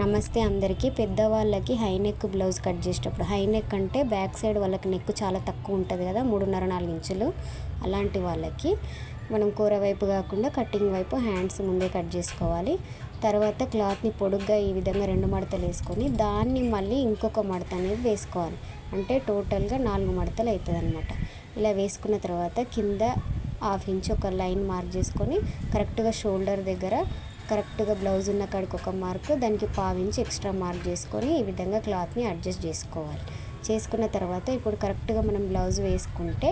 నమస్తే అందరికీ. పెద్దవాళ్ళకి హై నెక్ బ్లౌజ్ కట్ చేసేటప్పుడు హై నెక్ అంటే బ్యాక్ సైడ్ వాళ్ళకి నెక్ చాలా తక్కువ ఉంటుంది కదా మూడున్నర నాలుగు ఇంచులు అలాంటి వాళ్ళకి. మనం కూర వైపు కాకుండా కటింగ్ వైపు హ్యాండ్స్ ముందే కట్ చేసుకోవాలి. తర్వాత క్లాత్ని పొడుగ్గా ఈ విధంగా రెండు మడతలు వేసుకొని దాన్ని మళ్ళీ ఇంకొక మడత అనేది వేసుకోవాలి. అంటే టోటల్గా నాలుగు మడతలు అవుతుంది అనమాట ఇలా వేసుకున్న తర్వాత కింద హాఫ్ ఇంచ్ ఒక లైన్ మార్క్ చేసుకొని కరెక్ట్గా షోల్డర్ దగ్గర కరెక్ట్గా బ్లౌజ్ ఉన్న కాడికి ఒక మార్క్ దానికి పావించి ఎక్స్ట్రా మార్క్ చేసుకొని ఈ విధంగా క్లాత్ని అడ్జస్ట్ చేసుకోవాలి. చేసుకున్న తర్వాత ఇప్పుడు కరెక్ట్గా మనం బ్లౌజ్ వేసుకుంటే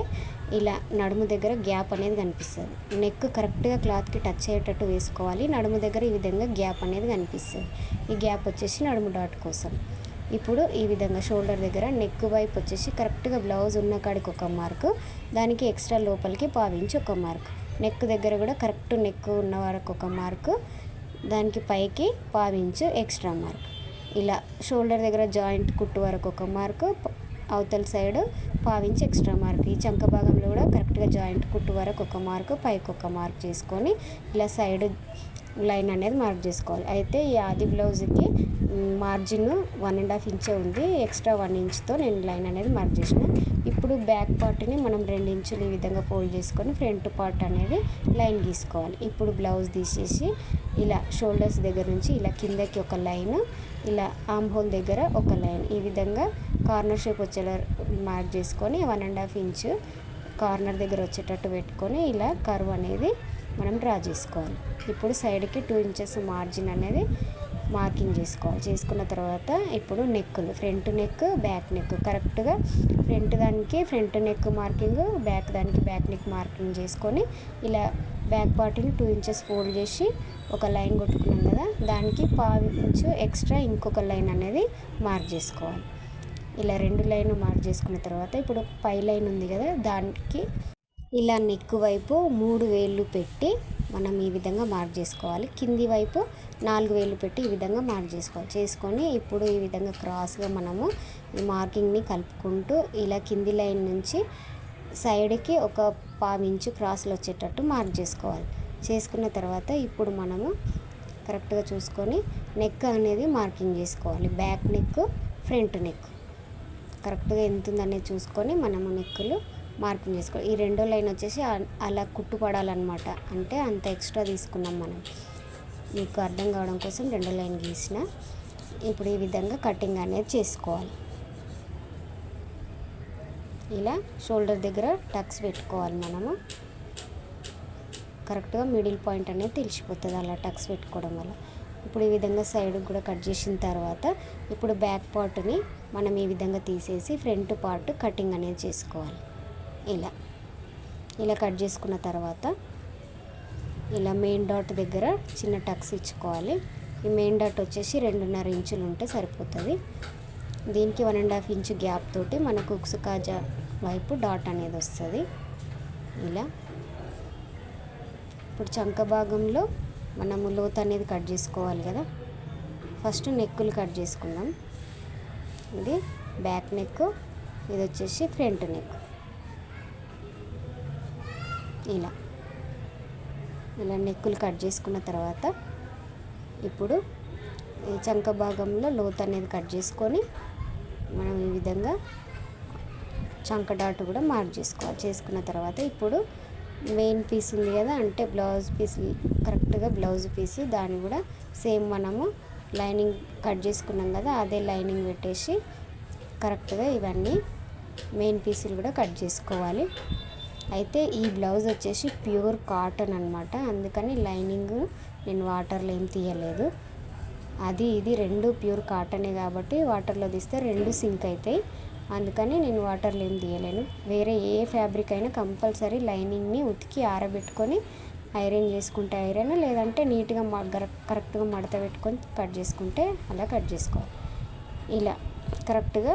ఇలా నడుము దగ్గర గ్యాప్ అనేది కనిపిస్తుంది. నెక్ కరెక్ట్గా క్లాత్కి టచ్ అయ్యేటట్టు వేసుకోవాలి. నడుము దగ్గర ఈ విధంగా గ్యాప్ అనేది కనిపిస్తుంది. ఈ గ్యాప్ వచ్చేసి నడుము డాట్ కోసం. ఇప్పుడు ఈ విధంగా షోల్డర్ దగ్గర నెక్ వైపు వచ్చేసి కరెక్ట్గా బ్లౌజ్ ఉన్న కాడికి ఒక మార్క్ దానికి ఎక్స్ట్రా లోపలికి పావించి ఒక మార్క్. నెక్ దగ్గర కూడా కరెక్ట్ నెక్ ఉన్న వరకు ఒక మార్క్ దానికి పైకి పావించు ఎక్స్ట్రా మార్క్. ఇలా షోల్డర్ దగ్గర జాయింట్ కుట్టు వరకు ఒక మార్క్ అవతల సైడ్ పావించి ఎక్స్ట్రా మార్క్. ఈ చంక భాగంలో కూడా కరెక్ట్గా జాయింట్ కుట్టు వరకు ఒక మార్క్ పైకి ఒక మార్క్ చేసుకొని ఇలా సైడ్ లైన్ అనేది మార్క్ చేసుకోవాలి. అయితే ఈ ఆది బ్లౌజ్కి మార్జిన్ వన్ అండ్ హాఫ్ ఇంచే ఉంది. ఎక్స్ట్రా వన్ ఇంచ్తో నేను లైన్ అనేది మార్క్ చేసిన. ఇప్పుడు బ్యాక్ పార్ట్ని మనం రెండు ఇంచులు ఈ విధంగా ఫోల్డ్ చేసుకొని ఫ్రంట్ పార్ట్ అనేది లైన్ గీసుకోవాలి. ఇప్పుడు బ్లౌజ్ తీసేసి ఇలా షోల్డర్స్ దగ్గర నుంచి ఇలా కిందకి ఒక లైన్ ఇలా ఆమ్ హోల్ దగ్గర ఒక లైన్. ఈ విధంగా కార్నర్ షేప్ వచ్చేలా మార్క్ చేసుకొని one and half inch corner దగ్గర వచ్చేటట్టు పెట్టుకొని ఇలా కర్వ్ అనేది మనం డ్రా చేసుకోవాలి. ఇప్పుడు సైడ్కి టూ ఇంచెస్ మార్జిన్ అనేది మార్కింగ్ చేసుకోవాలి. చేసుకున్న తర్వాత ఇప్పుడు నెక్కులు ఫ్రంట్ నెక్ బ్యాక్ నెక్. కరెక్ట్గా ఫ్రంట్ దానికి ఫ్రంట్ నెక్ మార్కింగ్ బ్యాక్ దానికి బ్యాక్ నెక్ మార్కింగ్ చేసుకొని ఇలా బ్యాక్ పార్టీని టూ ఇంచెస్ ఫోల్డ్ చేసి ఒక లైన్ కొట్టుకున్నాం కదా దానికి పావు ఇంచు ఎక్స్ట్రా ఇంకొక లైన్ అనేది మార్క్ చేసుకోవాలి. ఇలా రెండు లైన్ మార్క్ చేసుకున్న తర్వాత ఇప్పుడు పై లైన్ ఉంది కదా దానికి ఇలా నెక్ వైపు మూడు వేళ్ళు పెట్టి మనం ఈ విధంగా మార్క్ చేసుకోవాలి. కింది వైపు నాలుగు వేలు పెట్టి ఈ విధంగా మార్క్ చేసుకోవాలి. చేసుకొని ఇప్పుడు ఈ విధంగా క్రాస్గా మనము ఈ మార్కింగ్ని కలుపుకుంటూ ఇలా కింది లైన్ నుంచి సైడ్కి ఒక పావించు క్రాస్లు వచ్చేటట్టు మార్క్ చేసుకోవాలి. చేసుకున్న తర్వాత ఇప్పుడు మనము కరెక్ట్గా చూసుకొని నెక్ అనేది మార్కింగ్ చేసుకోవాలి. బ్యాక్ నెక్ ఫ్రంట్ నెక్ కరెక్ట్గా ఎంత ఉందనేది చూసుకొని మనము నెక్కులు మార్కింగ్ చేసుకోవాలి. ఈ రెండో లైన్ వచ్చేసి అలా కుట్టుపడాలన్నమాట. అంటే అంత ఎక్స్ట్రా తీసుకున్నాం మనం. మీకు అర్థం కావడం కోసం రెండో లైన్ గీసిన ఇప్పుడు ఈ విధంగా కటింగ్ అనేది చేసుకోవాలి. ఇలా షోల్డర్ దగ్గర టక్స్ పెట్టుకోవాలి మనము. కరెక్ట్గా మిడిల్ పాయింట్ అనేది తెలిసిపోతుంది అలా టక్స్ పెట్టుకోవడం వల్ల. ఇప్పుడు ఈ విధంగా సైడ్ కూడా కట్ చేసిన తర్వాత ఇప్పుడు బ్యాక్ పార్ట్ని మనం ఈ విధంగా తీసేసి ఫ్రంట్ పార్ట్ కటింగ్ అనేది చేసుకోవాలి. ఇలా. ఇలా కట్ చేసుకున్న తర్వాత ఇలా మెయిన్ డాట్ దగ్గర చిన్న టక్స్ ఇచ్చుకోవాలి. ఈ మెయిన్ డాట్ వచ్చేసి రెండున్నర ఇంచులు ఉంటే సరిపోతుంది. దీనికి one and half inch gap తోటి మనకు ఉక్సు కాజా వైపు డాట్ అనేది వస్తుంది. ఇలా. ఇప్పుడు చంక భాగంలో మనము లోత్ అనేది కట్ చేసుకోవాలి కదా. ఫస్ట్ నెక్కులు కట్ చేసుకుందాం. ఇది బ్యాక్ నెక్ ఇది వచ్చేసి ఫ్రంట్ నెక్ ఇలా. ఇలా నెక్కులు కట్ చేసుకున్న తర్వాత ఇప్పుడు ఈ చంక భాగంలో లోత్ అనేది కట్ చేసుకొని మనం ఈ విధంగా చంక డాట్ కూడా మార్క్ చేసుకోవాలి. చేసుకున్న తర్వాత ఇప్పుడు మెయిన్ పీస్ ఉంది కదా అంటే బ్లౌజ్ పీస్ కరెక్ట్గా బ్లౌజ్ పీస్ దాన్ని కూడా సేమ్ మనము లైనింగ్ కట్ చేసుకున్నాం కదా అదే లైనింగ్ పెట్టేసి కరెక్ట్గా ఇవన్నీ మెయిన్ పీసులు కూడా కట్ చేసుకోవాలి. అయితే ఈ బ్లౌజ్ వచ్చేసి ప్యూర్ కాటన్ అనమాట అందుకని లైనింగ్ నేను వాటర్లో ఏం తీయలేదు. అది ఇది రెండు ప్యూర్ కాటనే కాబట్టి వాటర్లో తీస్తే రెండు సింక్ అవుతాయి అందుకని నేను వాటర్లో ఏం తీయలేను. వేరే ఏ ఫ్యాబ్రిక్ అయినా కంపల్సరీ లైనింగ్ని ఉతికి ఆరబెట్టుకొని ఐరన్ చేసుకుంటే ఐరన్ లేదంటే నీట్గా కరెక్ట్గా మడత పెట్టుకొని కట్ చేసుకుంటే అలా కట్ చేసుకోవాలి. ఇలా కరెక్ట్గా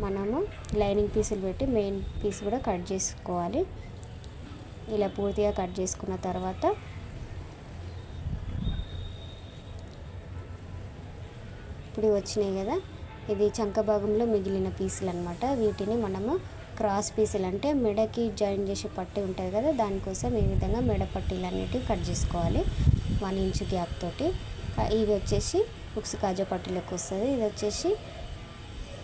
మనము లైనింగ్ పీసులు పెట్టి మెయిన్ పీస్ కూడా కట్ చేసుకోవాలి. ఇలా పూర్తిగా కట్ చేసుకున్న తర్వాత ఇప్పుడు వచ్చినాయి కదా ఇది చంక భాగంలో మిగిలిన పీసులు అనమాట వీటిని మనము క్రాస్ పీసులు అంటే మెడకి జాయిన్ చేసే పట్టి ఉంటుంది కదా దానికోసం ఈ విధంగా మెడ పట్టీలు అనేటివి కట్ చేసుకోవాలి వన్ ఇంచ్ గ్యాప్ తోటి. ఇవి వచ్చేసి ఉక్స్ కాజా పట్టీలకు వస్తుంది. ఇది వచ్చేసి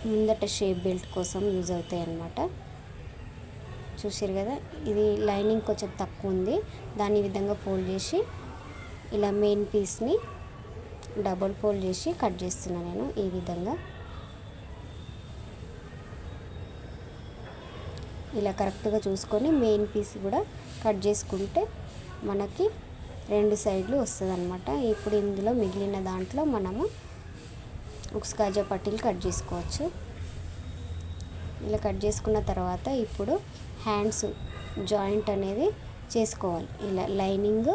ముందట షేప్ బెల్ట్ కోసం యూజ్ అవుతాయి అన్నమాట చూసారు కదా ఇది లైనింగ్ కొంచెం తక్కువ ఉంది. దాన్ని ఈ విధంగా ఫోల్డ్ చేసి ఇలా మెయిన్ పీస్ని డబుల్ ఫోల్డ్ చేసి కట్ చేస్తున్నాను నేను ఈ విధంగా. ఇలా కరెక్ట్గా చూసుకొని మెయిన్ పీస్ కూడా కట్ చేసుకుంటే మనకి రెండు సైడ్లు వస్తుంది అనమాట ఇప్పుడు ఇందులో మిగిలిన దాంట్లో మనము ఉక్స్ కాజా పట్టీలు కట్ చేసుకోవచ్చు. ఇలా కట్ చేసుకున్న తర్వాత ఇప్పుడు హ్యాండ్స్ జాయింట్ అనేది చేసుకోవాలి. ఇలా లైనింగ్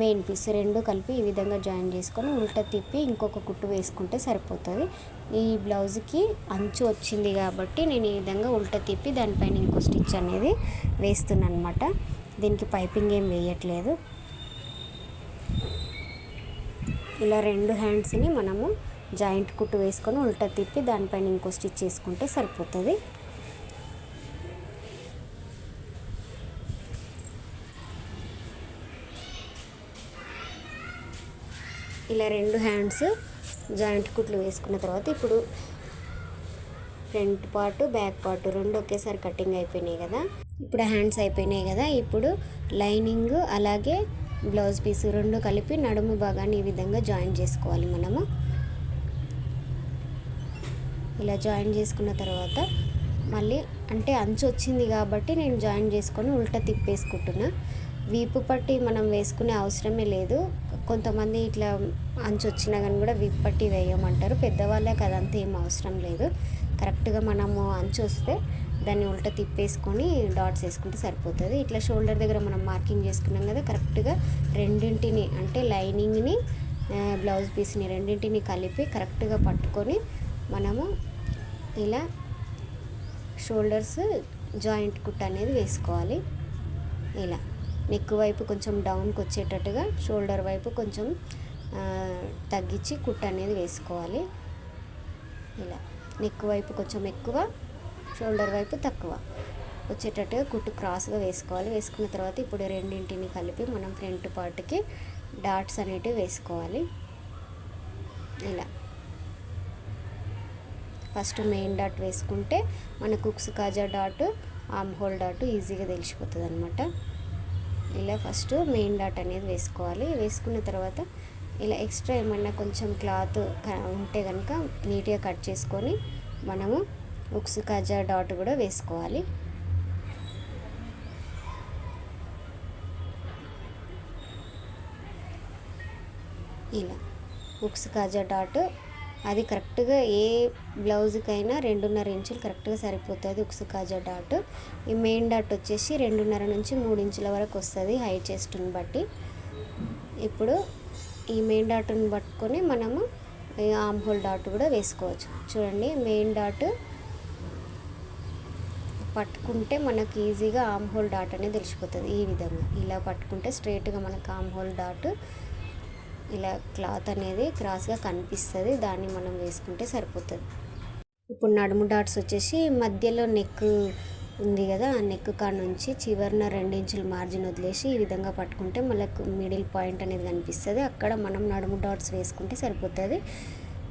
మెయిన్ పీస్ రెండు కలిపి ఈ విధంగా జాయిన్ చేసుకొని ఉల్టా తిప్పి ఇంకొక కుట్టు వేసుకుంటే సరిపోతుంది. ఈ బ్లౌజ్కి అంచు వచ్చింది కాబట్టి నేను ఈ విధంగా ఉల్టా తిప్పి దానిపైన ఇంకో స్టిచ్ అనేది వేస్తున్నాను అనమాట దీనికి పైపింగ్ ఏం వేయట్లేదు. ఇలా రెండు హ్యాండ్స్ని మనము జాయింట్ కుట్టు వేసుకొని ఉల్టా తిప్పి దానిపైన ఇంకో స్టిచ్ చేసుకుంటే సరిపోతుంది. ఇలా రెండు హ్యాండ్స్ జాయింట్ కుట్లు వేసుకున్న తర్వాత ఇప్పుడు ఫ్రంట్ పార్ట్ బ్యాక్ పార్ట్ రెండు ఒకేసారి కటింగ్ అయిపోయినాయి కదా. ఇప్పుడు హ్యాండ్స్ అయిపోయినాయి కదా. ఇప్పుడు లైనింగ్ అలాగే బ్లౌజ్ పీస్ రెండు కలిపి నడుము భాగాన్ని ఈ విధంగా జాయిన్ చేసుకోవాలి మనము. ఇలా జాయిన్ చేసుకున్న తర్వాత మళ్ళీ అంటే అంచు వచ్చింది కాబట్టి నేను జాయిన్ చేసుకొని ఉల్టా తిప్పేసుకుంటున్నా. వీపు పట్టి మనం వేసుకునే అవసరమే లేదు. కొంతమంది ఇట్లా అంచు వచ్చినా కానీ కూడా వీపు పట్టి వేయమంటారు. పెద్దవాళ్ళకి అదంతా ఏం అవసరం లేదు. కరెక్ట్గా మనము అంచు వస్తే దాన్ని ఉల్ట తిప్పేసుకొని డాట్స్ వేసుకుంటే సరిపోతుంది. ఇట్లా షోల్డర్ దగ్గర మనం మార్కింగ్ చేసుకున్నాం కదా కరెక్ట్గా రెండింటిని అంటే లైనింగ్ని బ్లౌజ్ పీస్ని రెండింటిని కలిపి కరెక్ట్గా పట్టుకొని మనము ఇలా షోల్డర్స్ జాయింట్ కుట్ అనేది వేసుకోవాలి. ఇలా. నెక్ వైపు కొంచెం డౌన్కి వచ్చేటట్టుగా షోల్డర్ వైపు కొంచెం తగ్గించి కుట్ అనేది వేసుకోవాలి. ఇలా నెక్ వైపు కొంచెం ఎక్కువ షోల్డర్ వైపు తక్కువ వచ్చేటట్టుగా కుట్టు క్రాస్గా వేసుకోవాలి. వేసుకున్న తర్వాత ఇప్పుడు రెండింటిని కలిపి మనం ఫ్రంట్ పార్ట్కి డాట్స్ అనేటివి వేసుకోవాలి. ఇలా ఫస్ట్ మెయిన్ డాట్ వేసుకుంటే మన కుక్స్ కాజా డాట్ ఆమ్ హోల్ డాట్ ఈజీగా తెలిసిపోతుంది అనమాట ఇలా ఫస్ట్ మెయిన్ డాట్ అనేది వేసుకోవాలి. వేసుకున్న తర్వాత ఇలా ఎక్స్ట్రా ఏమన్నా కొంచెం క్లాత్ ఉంటే కనుక నీట్గా కట్ చేసుకొని మనము ఉక్స్ కాజా డాట్ కూడా వేసుకోవాలి. ఇలా ఉక్స్ కాజా డాట్ అది కరెక్ట్గా ఏ బ్లౌజ్కైనా రెండున్నర ఇంచులు కరెక్ట్గా సరిపోతుంది. ఉక్సు కాజా డాట్. ఈ మెయిన్ డాట్ వచ్చేసి రెండున్నర నుంచి మూడు ఇంచుల వరకు వస్తుంది హై చెస్ట్ని బట్టి. ఇప్పుడు ఈ మెయిన్ డాట్ని పట్టుకొని మనము ఆమ్ హోల్ డాట్ కూడా వేసుకోవచ్చు. చూడండి మెయిన్ డాట్ పట్టుకుంటే మనకు ఈజీగా ఆమ్ హోల్ డాట్ అనేది తెలిసిపోతుంది ఈ విధంగా. ఇలా పట్టుకుంటే స్ట్రైట్గా మనకు ఆమ్ హోల్ డాట్ ఇలా క్లాత్ అనేది క్రాస్గా కనిపిస్తుంది. దాన్ని మనం వేసుకుంటే సరిపోతుంది. ఇప్పుడు నడుము డాట్స్ వచ్చేసి మధ్యలో నెక్ ఉంది కదా ఆ నెక్ కాడ నుంచి చివరిన రెండించుల మార్జిన్ వదిలేసి ఈ విధంగా పట్టుకుంటే మనకు మిడిల్ పాయింట్ అనేది కనిపిస్తుంది. అక్కడ మనం నడుము డాట్స్ వేసుకుంటే సరిపోతుంది.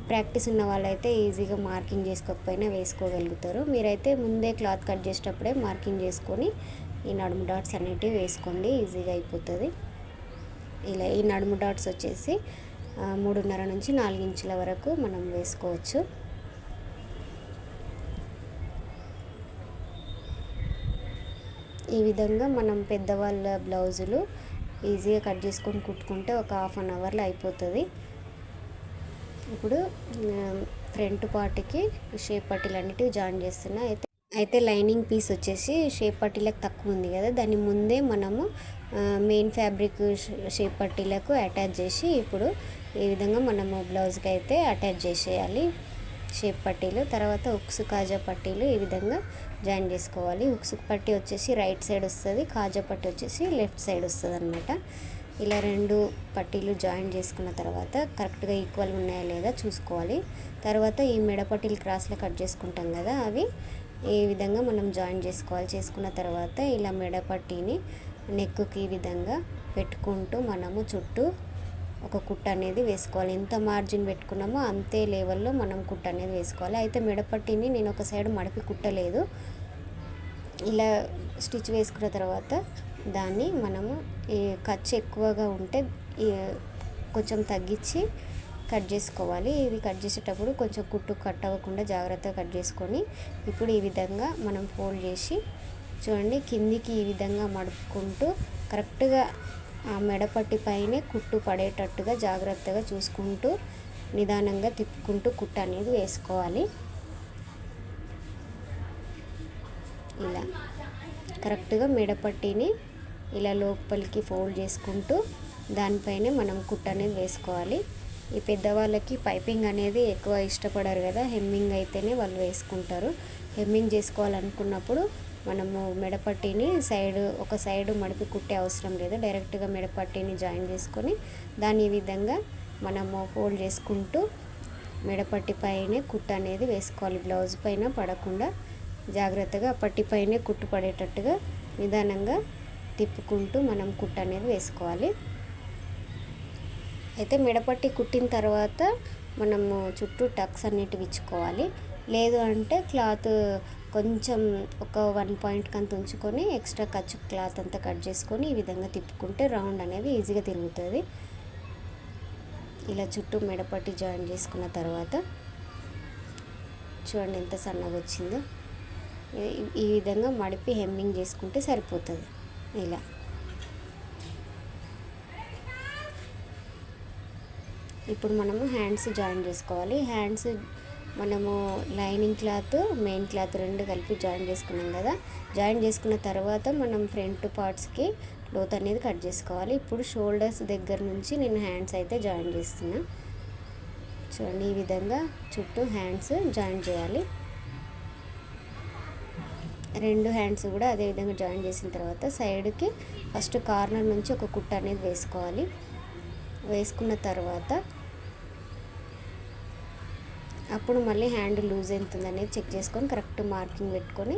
ప్రాక్టీస్ ఉన్న వాళ్ళైతే ఈజీగా మార్కింగ్ చేసుకోకపోయినా వేసుకోగలుగుతారు. మీరైతే ముందే క్లాత్ కట్ చేసేటప్పుడే మార్కింగ్ చేసుకొని ఈ నడుము డాట్స్ అనేటివి వేసుకోండి. ఈజీగా అయిపోతుంది. ఇలా ఈ నడుము డాట్స్ వచ్చేసి మూడున్నర నుంచి నాలుగు ఇంచుల వరకు మనం వేసుకోవచ్చు. ఈ విధంగా మనం పెద్దవాళ్ళ బ్లౌజులు ఈజీగా కట్ చేసుకొని కుట్టుకుంటే ఒక హాఫ్ అన్ అవర్లో అయిపోతుంది. ఇప్పుడు ఫ్రంట్ పార్ట్కి షేప్ పట్టీలు అన్నిటివి జాయిన్ చేస్తున్నా. అయితే అయితే లైనింగ్ పీస్ వచ్చేసి షేప్ పట్టీలకు తక్కువ ఉంది కదా దాని ముందే మనము మెయిన్ ఫ్యాబ్రిక్ షేప్ పట్టీలకు అటాచ్ చేసి ఇప్పుడు ఈ విధంగా మనము బ్లౌజ్కి అయితే అటాచ్ చేసేయాలి. షేప్ పట్టీలు తర్వాత ఉక్సు కాజా పట్టీలు ఈ విధంగా జాయిన్ చేసుకోవాలి. ఉక్సు పట్టీ వచ్చేసి రైట్ సైడ్ వస్తుంది కాజా పట్టీ వచ్చేసి లెఫ్ట్ సైడ్ వస్తుంది అనమాట ఇలా రెండు పట్టీలు జాయిన్ చేసుకున్న తర్వాత కరెక్ట్గా ఈక్వల్ ఉన్నాయా లేదా చూసుకోవాలి. తర్వాత ఈ మెడ పట్టీలు క్రాస్లో కట్ చేసుకుంటాం కదా అవి ఈ విధంగా మనం జాయిన్ చేసుకోవాలి. చేసుకున్న తర్వాత ఇలా మెడ పట్టీని నెక్కుకి ఈ విధంగా పెట్టుకుంటూ మనము చుట్టూ ఒక కుట్ట అనేది వేసుకోవాలి. ఎంత మార్జిన్ పెట్టుకున్నామో అంతే లెవెల్లో మనం కుట్ట అనేది వేసుకోవాలి. అయితే మెడపట్టిని నేను ఒక సైడ్ మడిపి కుట్టలేదు. ఇలా స్టిచ్ వేసుకున్న తర్వాత దాన్ని మనము ఈ ఖర్చు ఎక్కువగా ఉంటే కొంచెం తగ్గించి కట్ చేసుకోవాలి. ఇది కట్ చేసేటప్పుడు కొంచెం కుట్టు కట్ అవ్వకుండా జాగ్రత్తగా కట్ చేసుకొని ఇప్పుడు ఈ విధంగా మనం ఫోల్డ్ చేసి చూడండి కిందికి ఈ విధంగా మడుపుకుంటూ కరెక్ట్గా ఆ మెడపట్టి పైనే కుట్టు పడేటట్టుగా జాగ్రత్తగా చూసుకుంటూ నిదానంగా తిప్పుకుంటూ కుట్టు అనేది వేసుకోవాలి. ఇలా కరెక్ట్గా మెడపట్టిని ఇలా లోపలికి ఫోల్డ్ చేసుకుంటూ దానిపైనే మనం కుట్ట అనేది వేసుకోవాలి. ఈ పెద్దవాళ్ళకి పైపింగ్ అనేది ఎక్కువ ఇష్టపడరు కదా. హెమ్మింగ్ అయితేనే వాళ్ళు వేసుకుంటారు. హెమ్మింగ్ చేసుకోవాలనుకున్నప్పుడు మనము మెడపట్టిని సైడ్ ఒక సైడ్ మడిపి కుట్టే అవసరం లేదు. డైరెక్ట్గా మెడపట్టిని జాయిన్ చేసుకొని దాన్ని విధంగా మనము ఫోల్డ్ చేసుకుంటూ మెడపట్టి పైనే కుట్టు అనేది వేసుకోవాలి. బ్లౌజ్ పైన పడకుండా జాగ్రత్తగా పట్టి పైనే కుట్టు పడేటట్టుగా నిదానంగా తిప్పుకుంటూ మనం కుట్టు అనేది వేసుకోవాలి. అయితే మెడపట్టి కుట్టిన తర్వాత మనము చుట్టూ టక్స్ అనేటివి ఇచ్చుకోవాలి. లేదు అంటే క్లాత్ కొంచెం ఒక వన్ పాయింట్ కంత ఉంచుకొని ఎక్స్ట్రా ఖర్చు క్లాత్ అంతా కట్ చేసుకొని ఈ విధంగా తిప్పుకుంటే రౌండ్ అనేది ఈజీగా తిరుగుతుంది. ఇలా చుట్టూ మెడపట్టి జాయిన్ చేసుకున్న తర్వాత చూడండి ఎంత సన్నగా వచ్చిందో. ఈ విధంగా మడిపి హెమ్మింగ్ చేసుకుంటే సరిపోతుంది. ఇలా. ఇప్పుడు మనము హ్యాండ్స్ జాయిన్ చేసుకోవాలి. హ్యాండ్స్ మనము లైనింగ్ క్లాత్ మెయిన్ క్లాత్ రెండు కలిపి జాయిన్ చేసుకున్నాం కదా. జాయిన్ చేసుకున్న తర్వాత మనం ఫ్రంట్ పార్ట్స్కి లోత్ అనేది కట్ చేసుకోవాలి. ఇప్పుడు షోల్డర్స్ దగ్గర నుంచి నేను హ్యాండ్స్ అయితే జాయిన్ చేస్తున్నా. చూడండి ఈ విధంగా చుట్టూ హ్యాండ్స్ జాయిన్ చేయాలి. రెండు హ్యాండ్స్ కూడా అదే విధంగా జాయిన్ చేసిన తర్వాత సైడ్కి ఫస్ట్ కార్నర్ నుంచి ఒక కుట్ట అనేది వేసుకోవాలి. వేసుకున్న తర్వాత అప్పుడు మళ్ళీ హ్యాండ్ లూజ్ అవుతుంది అనేది చెక్ చేసుకొని కరెక్ట్ మార్కింగ్ పెట్టుకొని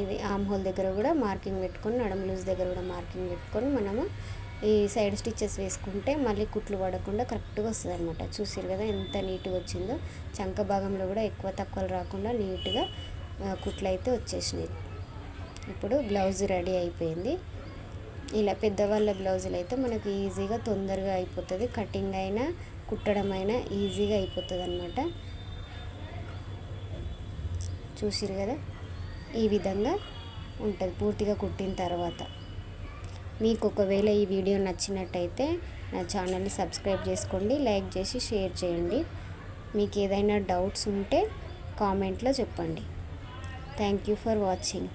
ఇది ఆమ్ హోల్ దగ్గర కూడా మార్కింగ్ పెట్టుకొని నడం లూజ్ దగ్గర కూడా మార్కింగ్ పెట్టుకొని మనము ఈ సైడ్ స్టిచ్చెస్ వేసుకుంటే మళ్ళీ కుట్లు పడకుండా కరెక్ట్గా వస్తుంది అనమాట చూసారు కదా ఎంత నీట్గా వచ్చిందో. చంక భాగంలో కూడా ఎక్కువ తక్కువలు రాకుండా నీట్గా కుట్లు అయితే వచ్చేసినాయి. ఇప్పుడు బ్లౌజ్ రెడీ అయిపోయింది. ఇలా పెద్దవాళ్ళ బ్లౌజులు అయితే మనకు ఈజీగా తొందరగా అయిపోతుంది. కటింగ్ అయినా కుట్టడం అయినా ఈజీగా అయిపోతుంది అనమాట చూసిరు కదా? ఈ విధంగా ఉంటుంది. పూర్తిగా కుట్టిన తర్వాత. మీకు ఒకవేళ ఈ వీడియో నచ్చినట్టయితే నా ఛానల్ని సబ్స్క్రైబ్ చేసుకోండి లైక్ చేసి షేర్ చేయండి. మీకు ఏదైనా డౌట్స్ ఉంటే కామెంట్లో చెప్పండి. Thank you for watching.